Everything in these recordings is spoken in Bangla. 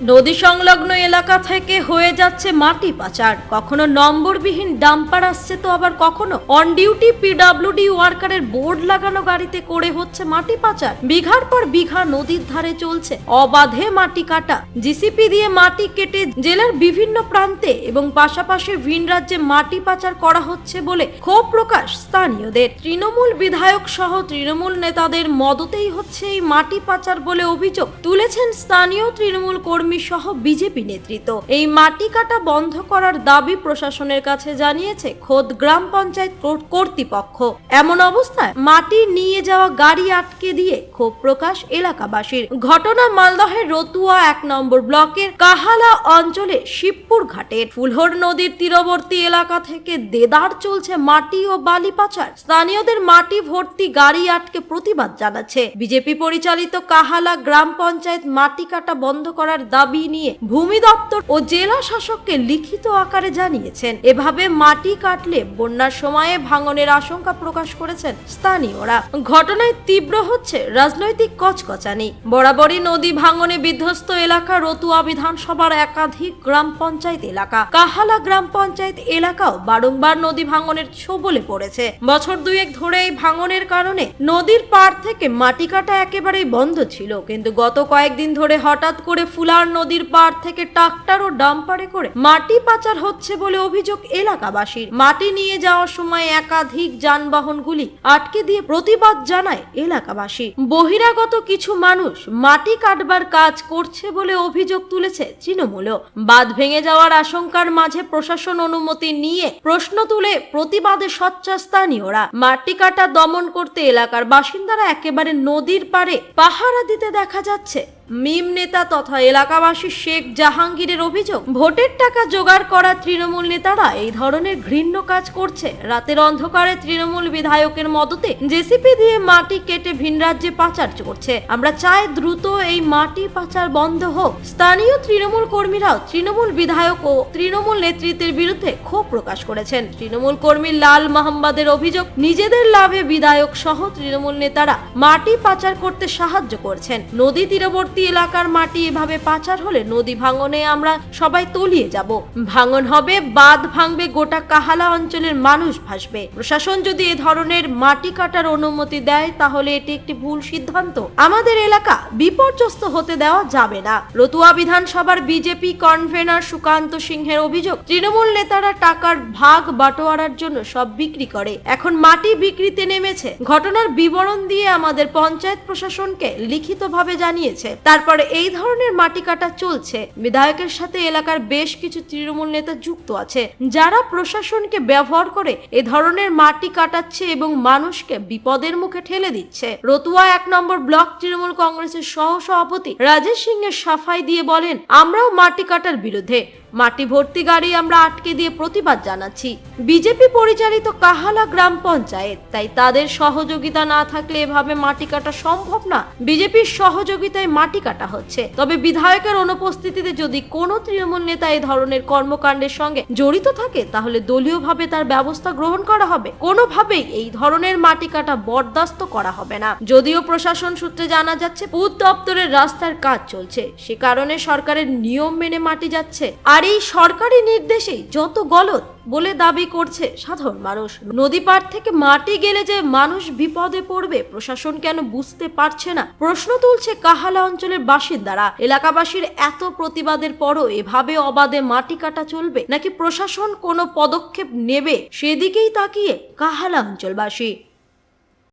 নদী সংলগ্ন এলাকা থেকে হয়ে যাচ্ছে মাটি পাচার। কখনো নম্বরবিহীন ডাম্পার আসছে তো আবার কখনো অন ডিউটি পিডাব্লিউডি ওয়ার্কারের বোর্ড লাগানো গাড়িতে করে হচ্ছে মাটি পাচার। বিঘার পর বিঘা নদীর ধারে চলছে অবাধে মাটি কাটা। জিসিপি দিয়ে মাটি কেটে জেলার বিভিন্ন প্রান্তে এবং পাশাপাশি ভিন রাজ্যে মাটি পাচার করা হচ্ছে বলে ক্ষোভ প্রকাশ স্থানীয়দের। তৃণমূল বিধায়ক সহ তৃণমূল নেতাদের মদতেই হচ্ছে এই মাটি পাচার বলে অভিযোগ তুলেছেন স্থানীয় তৃণমূল কর্মী সহ বিজেপি নেতৃত্ব। এই মাটি কাটা বন্ধ করার দাবি প্রশাসনের কাছে জানিয়েছে খোদ গ্রাম পঞ্চায়েত কর্তৃপক্ষ। এমন অবস্থায় মাটি নিয়ে যাওয়া গাড়ি আটকে দিয়ে ক্ষোভ প্রকাশ এলাকাবাসীর। ঘটনা মালদহের রতুয়া এক নম্বর ব্লকের কাহালা অঞ্চলে শিবপুর ঘাটের। ফুলহর নদীর তীরবর্তী এলাকা থেকে দেদার চলছে মাটি ও বালি পাচার। স্থানীয়দের মাটি ভর্তি গাড়ি আটকে প্রতিবাদ জানাচ্ছে। বিজেপি পরিচালিত কাহালা গ্রাম পঞ্চায়েত মাটি কাটা বন্ধ করার দাবি নিয়ে ভূমি দপ্তর ও জেলা শাসককে লিখিত আকারে জানিয়েছেন। এভাবে মাটি কাটলে বন্যার সময়ে ভাঙনের আশঙ্কা প্রকাশ করেছেন স্থানীয়রা। ঘটনায় তীব্র হচ্ছে রাজনৈতিক কচকচানি। বরাবরই নদী ভাঙনে বিধ্বস্ত এলাকা রতুয়া বিধানসভার একাধিক গ্রাম পঞ্চায়েত এলাকা। কাহালা গ্রাম পঞ্চায়েত এলাকাও বারংবার নদী ভাঙনের ছোবলে পড়েছে। বছর দুয়েক ধরে এই ভাঙনের কারণে নদীর পাড় থেকে মাটি কাটা একেবারেই বন্ধ ছিল। কিন্তু গত কয়েকদিন ধরে হঠাৎ করে ফুলার নদীর পাড় থেকে ট্রাক্টর ও ডাম্পারে করে মাটি পাচার হচ্ছে বলে অভিযোগ এলাকাবাসীর। মাটি নিয়ে যাওয়ার সময় একাধিক যানবাহনগুলি আটকে দিয়ে প্রতিবাদ জানায় এলাকাবাসী। বহিরাগত কিছু মানুষ মাটি কাটবার কাজ করছে বলে অভিযোগ তুলেছে তৃণমূলও। বাঁধ ভেঙে যাওয়ার আশঙ্কার মাঝে প্রশাসন অনুমতি নিয়ে প্রশ্ন তুলে প্রতিবাদে সচ্চা স্থানীয়রা। মাটি কাটা দমন করতে এলাকার বাসিন্দারা একেবারে নদীর পারে পাহারা দিতে দেখা যাচ্ছে। মিম নেতা তথা এলাকাবাসী শেখ জাহাঙ্গীরের অভিযোগ, ভোটের টাকা জোগাড় করা তৃণমূল নেতারা এই ধরনের ঘৃণ্য কাজ করছে। রাতের অন্ধকারে তৃণমূল বিধায়কের মদতে জেসিপি দিয়ে মাটি কেটে ভিন রাজ্যে পাচার করছে আমরা চাই দ্রুত এই মাটি পাচার বন্ধ হোক। স্থানীয় তৃণমূল কর্মীরাও তৃণমূল বিধায়ক ও তৃণমূল নেতৃত্বের বিরুদ্ধে ক্ষোভ প্রকাশ করেছেন। তৃণমূল কর্মী লাল মোহাম্মদের অভিযোগ, নিজেদের লাভে বিধায়ক সহ তৃণমূল নেতারা মাটি পাচার করতে সাহায্য করছেন। নদী তীরবর্তী এলাকার মাটি এভাবে পাচার হলে নদী ভাঙনে আমরা সবাই তলিয়ে যাব। ভাঙন হবে, বাঁধ ভাঙবে, গোটা কাহালা অঞ্চলের মানুষ ভাসবে। প্রশাসন যদি এ ধরনের মাটি কাটার অনুমতি দেয়, তাহলে এটি একটি ভুল সিদ্ধান্ত। আমাদের এলাকা বিপর্যস্ত হতে দেওয়া যাবে না। রতুয়া বিধানসভার বিজেপি কনভেনার সুকান্ত সিংহের অভিযোগ, তৃণমূল নেতারা টাকার ভাগ বাটোয়ারার জন্য সব বিক্রি করে। এখন মাটি বিক্রিতে নেমেছে। ঘটনার বিবরণ দিয়ে আমাদের পঞ্চায়েত প্রশাসনকে লিখিতভাবে জানিয়েছে। তারপরে এই ধরনের মাটি কাটা চলছে। বিধায়কের সাথে এলাকার বেশ কিছু তৃণমূল নেতা যুক্ত আছে। যারা প্রশাসনকে ব্যবহার করে এ ধরনের মাটি কাটাচ্ছে এবং মানুষকে বিপদের মুখে ঠেলে দিচ্ছে। রতুয়া এক নম্বর ব্লক তৃণমূল কংগ্রেসের সহ সভাপতি রাজেশ সিং এর সাফাই দিয়ে বলেন, আমরাও মাটি কাটার বিরুদ্ধে। মাটি ভর্তি গাড়ি আমরা আটকে দিয়ে প্রতিবাদ জানাচ্ছি। বিজেপি পরিচালিত কাহালা গ্রাম পঞ্চায়েত, তাই তাদের সহযোগিতা না থাকলে এভাবে মাটি কাটা সম্ভব না। বিজেপির সহযোগিতায় মাটি কাটা হচ্ছে। তবে বিধায়কের অনুপস্থিতিতে যদি কোনো তৃণমূল নেতা এই ধরনের কর্মকাণ্ডের সঙ্গে জড়িত থাকে, তাহলে দলীয়ভাবে তার ব্যবস্থা গ্রহণ করা হবে। কোনোভাবেই এই ধরনের মাটি কাটা বরদাস্ত করা হবে না। যদিও প্রশাসন সূত্রে জানা যাচ্ছে পূত দপ্তরের রাস্তার কাজ চলছে। সে কারণে সরকারের নিয়ম মেনে মাটি যাচ্ছে। আর এই সরকারি নির্দেশেই যত গলত বলে দাবি করছে সাধারণ মানুষ। নদী পাড় থেকে মাটি গেলে যে মানুষ বিপদে পড়বে, প্রশাসন কেন বুঝতে পারছে না? প্রশ্ন তুলছে কাহালা অঞ্চলের বাসিন্দারা। এলাকাবাসীর এত প্রতিবাদের পরও এভাবে অবাধে মাটি কাটা চলবে? নাকি প্রশাসন কোনো পদক্ষেপ নেবে? সেদিকেই তাকিয়ে কাহালা অঞ্চলবাসী।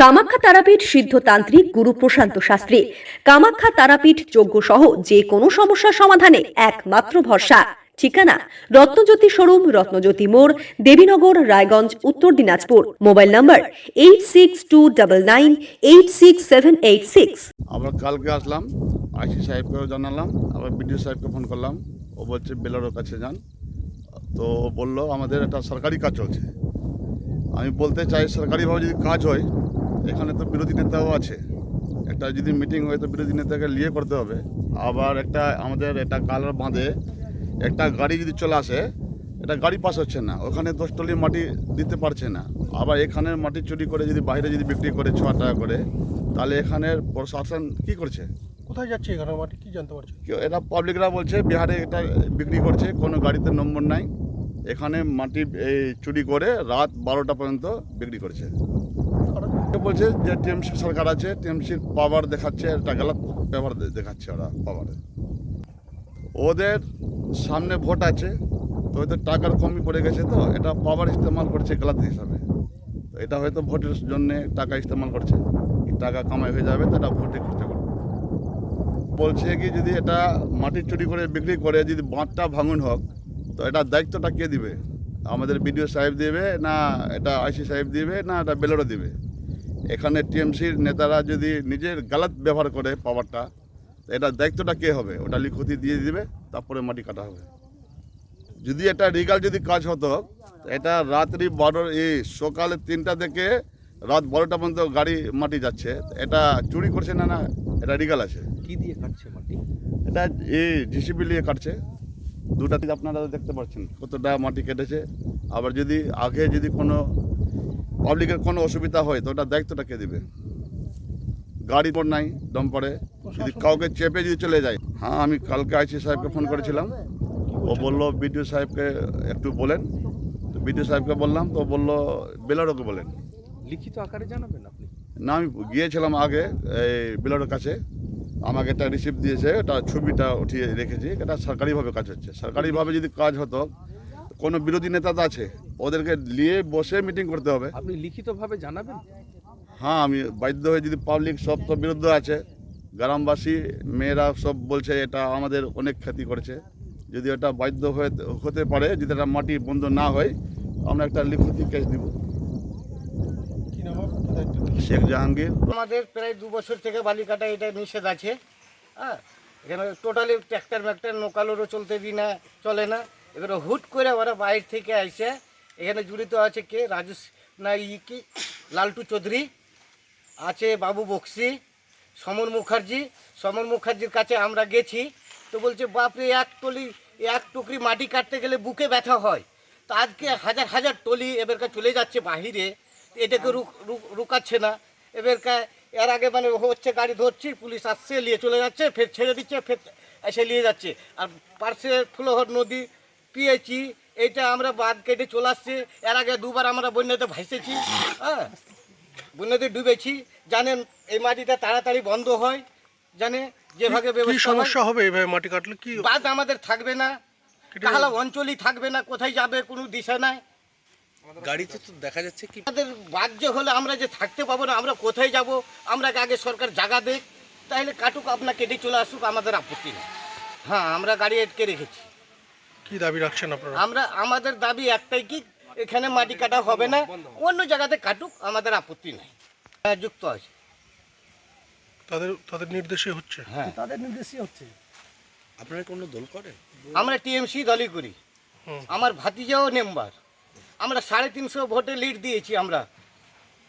কামাখ্যা তারাপীঠ সিদ্ধতান্ত্রিক গুরু প্রশান্ত শাস্ত্রী। কামাখ্যা তারাপীঠ যোগ্য সহ যে কোনো সমস্যার সমাধানে একমাত্র ভরসা। ঠিকানা রত্নজ্যোতি শোরুম, রত্নজ্যোতি মোড়, Debinagar, Raiganj, Uttar Dinajpur. Mobile number eight six two double nine eight six seven eight six আবার কালকে আসলাম, আইসি সাহেবকেও জানালাম, আবার বিডিও সাহেবকে ফোন করলাম। ও বলছে বেলারোর কাছে যান। তো বলল, আমাদের একটা সরকারি কাজ চলছে। আমি বলতে চাই, সরকারিভাবে যদি কাজ হয়, এখানে তো বিরোধী নেতাও আছে। একটা যদি মিটিং হয়, তো বিরোধী নেতাকে নিয়ে করতে হবে। আবার একটা আমাদের একটা কালার বাঁধে একটা গাড়ি যদি চলে আসে এটা গাড়ি পাস হচ্ছে না। ওখানে দশ টলি মাটি দিতে পারছে না। আবার এখানের মাটি চুরি করে যদি বাইরে যদি বিক্রি করে ছ টাকা করে তাহলে এখানের প্রশাসন কি করছে? কোথায় যাচ্ছে এখানে মাটি? কি জানতে পারছেন কেউ এটা পাবলিকরা বলছে বিহারে এটা বিক্রি করছে কোনো গাড়িতে নম্বর নাই। এখানে মাটি এই চুরি করে রাত বারোটা পর্যন্ত বিক্রি করছে। বলছে যে টিএমসি সরকার আছে টিএমসির পাওয়ার দেখাচ্ছে এটা গলত পাওয়ার দেখাচ্ছে ওরা পাওয়ারে ওদের সামনে ভোট আছে, তো ওদের টাকার কমই পড়ে গেছে তো, এটা পাওয়ার ইস্তেমাল করছে গলত হিসাবে। তো এটা হয়তো ভোটের জন্য টাকা ইস্তেমাল করছে। টাকা কামাই হয়ে যাবে তো এটা ভোটে খরচা করবে। বলছে কি, যদি এটা মাটি চুরি করে বিক্রি করে, যদি বাঁধটা ভাঙন হোক, তো এটা দায়িত্বটা কে দিবে? আমাদের বিডিও সাহেব দিবে না এটা আইসি সাহেব দিবে না এটা বেলোরো দিবে? এখানে টিএমসির নেতারা যদি নিজের গালাত ব্যবহার করে পাওয়ারটা এটা দায়িত্বটা কে হবে? ওটা লিখতি দিয়ে দিবে তারপরে মাটি কাটা হবে। যদি এটা রিগাল যদি কাজ হতো এটা রাত্রি বারো এই সকালে তিনটা থেকে রাত বারোটা পর্যন্ত গাড়ি মাটি যাচ্ছে। এটা চুরি করছে না না? এটা রিগাল আছে। কি দিয়ে কাটছে মাটি? এটা এই জিসিবি নিয়ে কাটছে। দুটা আপনারা দেখতে পাচ্ছেন কতটা মাটি কেটেছে। আবার যদি আগে যদি কোনো পাবলিকের কোনো অসুবিধা হয় তো ওটা দায়িত্বটা কে দিবে? গাড়ি পর নাই দম পড়ে। যদি কাউকে চেপে যদি চলে যায় হ্যাঁ আমি কালকে আইসি সাহেবকে ফোন করেছিলাম। ও বলল বিডিও সাহেবকে একটু বলেন। তো বিডিও সাহেবকে বললাম তো বলল বেলারোকে বলেন। লিখিত আকারে জানাবেন আপনি? না আমি গিয়েছিলাম আগে এই বিলারের কাছে। আমাকে একটা রিসিপ্ট দিয়েছে ওটা ছবিটা উঠিয়ে রেখেছি। এটা সরকারিভাবে কাজ হচ্ছে। সরকারিভাবে যদি কাজ হতো কোনো বিরোধী নেতা তো আছে ওদেরকে নিয়ে বসে মিটিং করতে হবে। আপনি লিখিতভাবে জানাবেন? হ্যাঁ আমি বাধ্য হয়ে যদি পাবলিক সব তো বিরুদ্ধে আছে গ্রামবাসী, মেয়েরা সব বলছে এটা আমাদের অনেক ক্ষতি করেছে। যদি এটা বাধ্য হয়ে হতে পারে, যদি এটা মাটি বন্ধ না হয়, আমরা একটা লিখিত কেস দিব? শেখ জাহাঙ্গীর। আমাদের প্রায় দু বছর থেকে বালি কাটা এটা নিষেধ আছে। হ্যাঁ এখানে টোটালি ট্র্যাক্টর ম্যাক্টার নোকালোরও চলতে দিই না চলে না। এবারে হুট করে ওরা বাইরে থেকে আইসে, এখানে জড়িত আছে কে? রাজু না, ই কি? লালটু চৌধুরী, আছে বাবু বক্সি সমর মুখার্জি, সমর মুখার্জির কাছে আমরা গেছি, তো বলছে, বাপরে, এক টলি, এক টুকরি মাটি কাটতে গেলে বুকে ব্যথা হয়। তো আজকে হাজার হাজার টলি এবারকার চলে যাচ্ছে বাহিরে এটাকে রুক, রুক- রুকাচ্ছে না। এবারকার এর আগে মানে হচ্ছে গাড়ি ধরছি, পুলিশ আসছে, নিয়ে চলে যাচ্ছে, ফের ছেড়ে দিচ্ছে, ফের এসে নিয়ে যাচ্ছে। আর পার্শ্বে ফুলহর নদী, পিয়েছি, এইটা আমরা বাদ কেটে চলে আসছে। এর আগে দুবার আমরা বন্যাতে ভাইসেছি হ্যাঁ? বন্যাতে ডুবেছি জানেন এই মাটিটা তাড়াতাড়ি বন্ধ হয় জানে যেভাবে কি ব্যবস্থা হয়। সমস্যা হবে এভাবে মাটি কাটলে? কি বাদ আমাদের থাকবে না কেটে তাহলে অঞ্চলই থাকবে না কোথায় যাবে কোনো দিশা নাই। গাড়িতে তো দেখা যাচ্ছে কি আমাদের বাহ্য হলে আমরা যে থাকতে পাবো না আমরা কোথায় যাব আমরা আগে সরকার জায়গা দেখ তাহলে কাটুক আপনার কেটে চলে আসুক আমাদের আপত্তি নেই। হ্যাঁ আমরা গাড়ি আটকে রেখেছি। কি দাবি রাখছেন আপনারা? আমরা আমাদের দাবি একটাই কি এখানে মাটি কাটা হবে না। অন্য জায়গাতে কাটুক আমাদের আপত্তি নেই। হ্যাঁ যুক্ত আছে। তাদের তাদের নির্দেশে হচ্ছে। হ্যাঁ। তাদের আপনারা কোনো দল করেন আমরা টিএমসি দলই করি। আমার ভাতিজাও মেম্বার আমরা সাড়ে তিনশো ভোটে লিড দিয়েছি আমরা।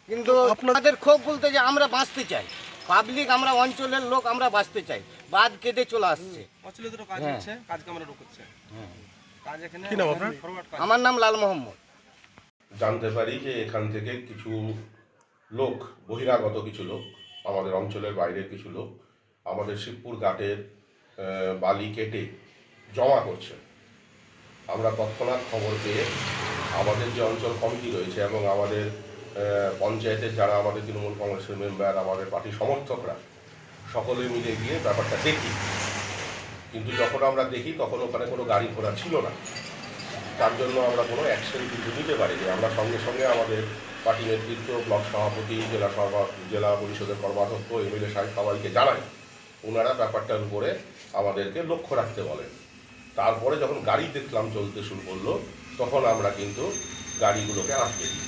কিন্তু আমাদের ক্ষোভ বলতে যে আমরা বাঁচতে চাই। পাবলিক আমরা অঞ্চলের লোক আমরা বাঁচতে চাই। বাদ কেটে চলে আসছে। কাজ হ্যাঁ। হচ্ছে কাজ কামরা ঢুকছে। কাজ এখানে কি নাম আপনার? আমার নাম লাল মোহাম্মদ। জানতে পারি যে এখান থেকে কিছু লোক, বহিরাগত কিছু লোক, আমাদের অঞ্চলের বাইরের কিছু লোক, আমাদের শিবপুর ঘাটের বালি কেটে জমা করছে। আমরা তৎক্ষণাৎ খবর পেয়ে আমাদের যে অঞ্চল কমিটি রয়েছে এবং আমাদের পঞ্চায়েতের যারা আমাদের তৃণমূল কংগ্রেসের মেম্বার, আমাদের পার্টি সমর্থকরা, সকলে মিলে গিয়ে ব্যাপারটা দেখি। কিন্তু যখন আমরা দেখি, তখন ওখানে কোনো গাড়ি ঘোড়া ছিল না। তার জন্য আমরা কোনো অ্যাকশন কিন্তু নিতে পারিনি। আমরা সঙ্গে সঙ্গে আমাদের পার্টি নেতৃত্ব ব্লক সভাপতি জেলা সভা জেলা পরিষদের কর্মাধ্যক্ষ এমএলএ সাহেব সবাইকে জানাই ওনারা ব্যাপারটার উপরে আমাদেরকে লক্ষ্য রাখতে বলেন। তারপরে যখন গাড়ি দেখলাম চলতে শুরু করল তখন আমরা কিন্তু গাড়িগুলোকে আটকে দিই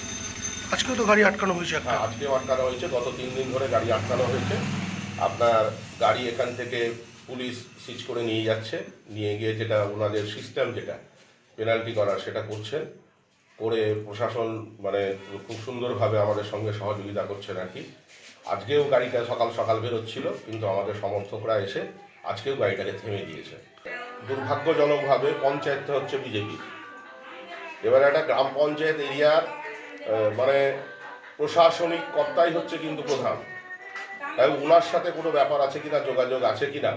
আজকেও তো গাড়ি আটকানো হয়েছে হ্যাঁ আজকেও আটকানো হয়েছে। গত তিন দিন ধরে গাড়ি আটকানো হয়েছে। আপনার গাড়ি এখান থেকে পুলিশ সিজ করে নিয়ে যাচ্ছে। নিয়ে গিয়ে যেটা ওনাদের সিস্টেম যেটা পেনাল্টি করার সেটা করছেন, করে প্রশাসন মানে খুব সুন্দরভাবে আমাদের সঙ্গে সহযোগিতা করছেন আর কি। আজকেও গাড়িটা সকাল সকাল বেরোচ্ছিল, কিন্তু আমাদের সমর্থকরা এসে আজকেও গাড়িটাকে থেমে দিয়েছে। দুর্ভাগ্যজনকভাবে পঞ্চায়েতটা হচ্ছে বিজেপি। এবার একটা গ্রাম পঞ্চায়েত এরিয়ার মানে প্রশাসনিক কর্তাই হচ্ছে কিন্তু প্রধান। তাই ওনার সাথে কোনো ব্যাপার আছে কিনা, যোগাযোগ আছে কিনা,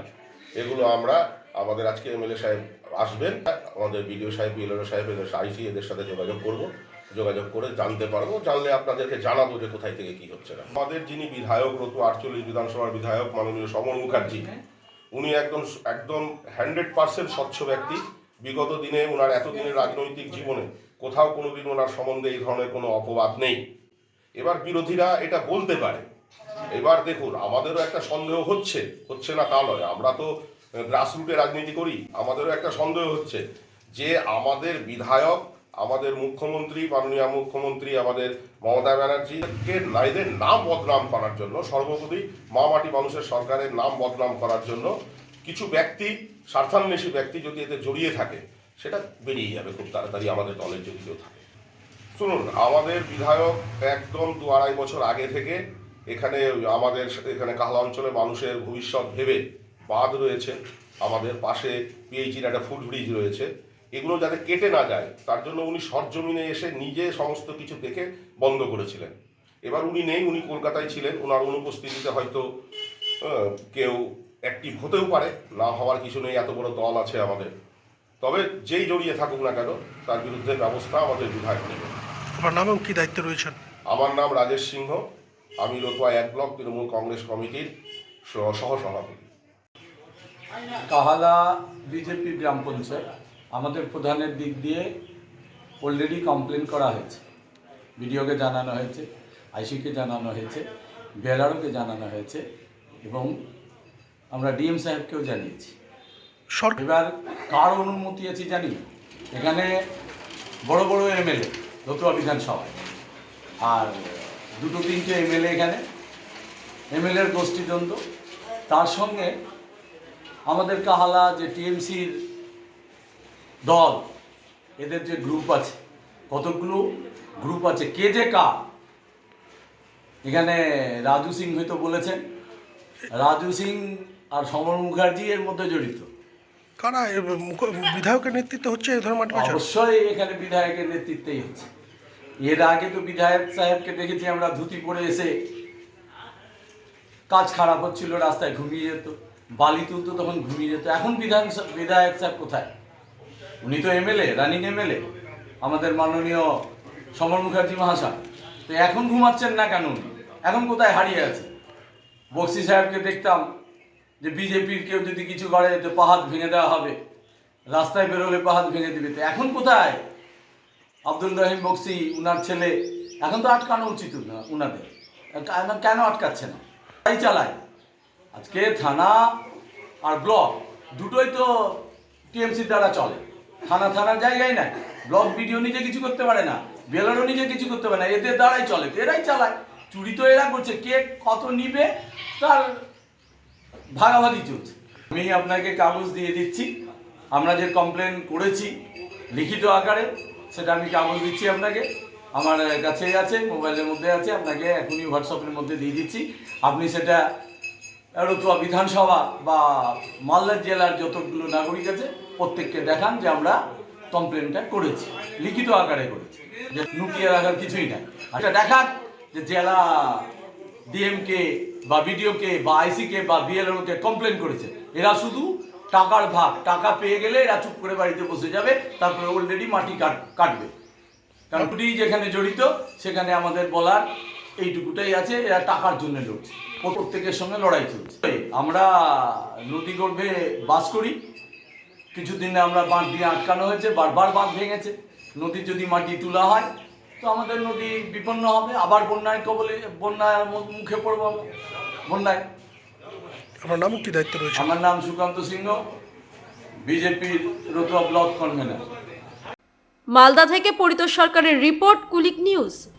এগুলো আমরা আমাদের আজকে এমএলএ সাহেব আসবেন, আমাদের বিডিও সাহেব, বিএলও সাহেব, এদের আইসি, এদের সাথে যোগাযোগ করব। যোগাযোগ করে জানতে পারব, জানলে আপনাদেরকে জানাব যে কোথায় থেকে কি হচ্ছে না। আমাদের যিনি বিধায়ক, রতু আটচল্লিশ বিধানসভার বিধায়ক, মাননীয় সমর মুখার্জি, উনি একদম একদম হান্ড্রেড পার্সেন্ট স্বচ্ছ ব্যক্তি। বিগত দিনে ওনার এতদিনের রাজনৈতিক জীবনে কোথাও কোনোদিন ওনার সম্বন্ধে এই ধরনের কোনো অপবাদ নেই। এবার বিরোধীরা এটা বলতে পারে। এবার দেখুন, আমাদেরও একটা সন্দেহ হচ্ছে হচ্ছে না তা নয়। আমরা তো গ্রাসরুটে রাজনীতি করি, আমাদেরও একটা সন্দেহ হচ্ছে যে আমাদের বিধায়ক, আমাদের মুখ্যমন্ত্রী, মাননীয় মুখ্যমন্ত্রী, আমাদের মমতা ব্যানার্জিকে নাইদের নাম বদনাম করার জন্য, সর্বোপরি মা মাটি মানুষের সরকারের নাম বদনাম করার জন্য কিছু ব্যক্তি, স্বার্থান্বেষী ব্যক্তি যদি এতে জড়িয়ে থাকে, সেটা বেরিয়ে যাবে খুব তাড়াতাড়ি আমাদের দলের যদি কেউ থাকে। শুনুন, আমাদের বিধায়ক একদম দু আড়াই বছর আগে থেকে এখানে আমাদের, এখানে কাহলা অঞ্চলের মানুষের ভবিষ্যৎ ভেবে বাঁধ রয়েছে আমাদের পাশে পিএইচির একটা ফুট ব্রিজ রয়েছে। এগুলো যাতে কেটে না যায় তার জন্য উনি সরজমিনে এসে নিজে সমস্ত কিছু দেখে বন্ধ করেছিলেন। এবার উনি নেই উনি কলকাতায় ছিলেন ওনার অনুপস্থিতিতে হয়তো কেউ অ্যাক্টিভ হতেও পারে না হওয়ার কিছু নেই এত বড় দল আছে আমাদের। তবে যেই জড়িয়ে থাকুক না কেন তার বিরুদ্ধে ব্যবস্থা আমাদের বিধায়ক নেবে আপনার নাম এবং কী দায়িত্বে রয়েছেন? আমার নাম রাজেশ সিংহ। আমি রতুয়া এক ব্লক তৃণমূল কংগ্রেস কমিটির সহ- সহসভাপতি। কাহালা বিজেপি গ্রাম পঞ্চায়েত আমাদের প্রধানের দিক দিয়ে অলরেডি কমপ্লেন করা হয়েছে। বিডিওকে জানানো হয়েছে আইসিকে জানানো হয়েছে বেলারোকে জানানো হয়েছে এবং আমরা ডিএম সাহেবকেও জানিয়েছি। এবার কার অনুমতি আছে জানি? এখানে বড় বড় এমএলএ রতুয়া বিধানসভায়। আর দুটো তিনটে এমএলএ এখানে। এমএলএর গোষ্ঠীদ্বন্দ্ব। তার সঙ্গে আমাদের কাহালা যে টিএমসির দল এদের যে গ্রুপ আছে কতগুলো গ্রুপ আছে কে যে কা এখানে রাজু সিং হয়তো বলেছেন। রাজু সিং আর সমর মুখার্জি এর মধ্যে জড়িত। কারা? বিধায়কের নেতৃত্বে হচ্ছে এই ধরনের অবশ্যই এখানে বিধায়কের নেতৃত্বেই হচ্ছে। এর আগে তো বিধায়ক সাহেবকে দেখেছি আমরা ধুতি পরে এসে কাজ খারাপ হচ্ছিল রাস্তায় ঘুমিয়ে যেত। বালি তুলতো তখন ঘুমিয়ে যেত। এখন বিধান বিধায়ক সাহেব কোথায়? উনি তো এমএলএ রানিং এমএলএ আমাদের মাননীয় সমর মুখার্জি মহাশয়। তো এখন ঘুমাচ্ছেন না কেন উনি? এখন কোথায় হারিয়ে আছে? বক্সি সাহেবকে দেখতাম যে বিজেপির কেউ যদি কিছু করে তো পাহাড় ভেঙে দেওয়া হবে। রাস্তায় বেরোলে পাহাড় ভেঙে দিবে। তো এখন কোথায়? আব্দুল রহিম বক্সি, উনার ছেলে। এখন তো আটকানো উচিত না উনাদের। কেন আটকাচ্ছে না? তাই চালায়। আজকে থানা আর ব্লক দুটোই তো টিএমসির দ্বারা চলে। থানা থানার জায়গায় নাই। ব্লক ভিডিও নিজে কিছু করতে পারে না, বেলারও নিজে কিছু করতে পারে না, এদের দ্বারাই চলে এরাই চালায়। চুরি তো এরা করছে, কে কত নিবে তার ভাগাভাগি চলছে। আমি আপনাকে কাগজ দিয়ে দিচ্ছি, আমরা যে কমপ্লেন করেছি লিখিত আকারে, সেটা আমি কাগজ দিচ্ছি আপনাকে। আমার কাছেই আছে, মোবাইলের মধ্যে আছে, আপনাকে এখনই হোয়াটসঅ্যাপের মধ্যে দিয়ে দিচ্ছি। আপনি সেটা রতুয়া বিধানসভা বা মালদা জেলার যতগুলো নাগরিক আছে, প্রত্যেককে দেখান যে আমরা কমপ্লেনটা করেছি, লিখিত আকারে করেছি, যে লুকিয়ে রাখার কিছুই নাই। এটা দেখান যে জেলা ডিএমকে বা বিডিওকে বা আইসিকে বা বিএলওকে কমপ্লেন করেছে। এরা শুধু টাকার ভাগ, টাকা পেয়ে গেলে এরা চুপ করে বাড়িতে বসে যাবে, তারপরে অলরেডি মাটি কাট কাটবে। কারণ যেখানে জড়িত, সেখানে আমাদের বলার এইটুকুটাই আছে, এরা টাকার জন্য লড়ছে। প্রত্যেকের সঙ্গে লড়াই চলছে। আমরা নদী গর্ভে বাস করি। কিছুদিন আমরা বাঁধ দিয়ে আটকানো হয়েছে বারবার বাঁধ ভেঙেছে। নদীর যদি মাটি তোলা হয় তো আমাদের নদী বিপন্ন হবে। আবার বন্যায় কবলে বন্যার মুখে পড়ব বন্যায়। আমার নাম কি দায়িত্ব রয়েছে? আমার নাম সুকান্ত সিংহ বিজেপির রতুয়া ব্লক কনভেনার। মালদা থেকে পরিতোষ সরকারের রিপোর্ট কুলিক নিউজ।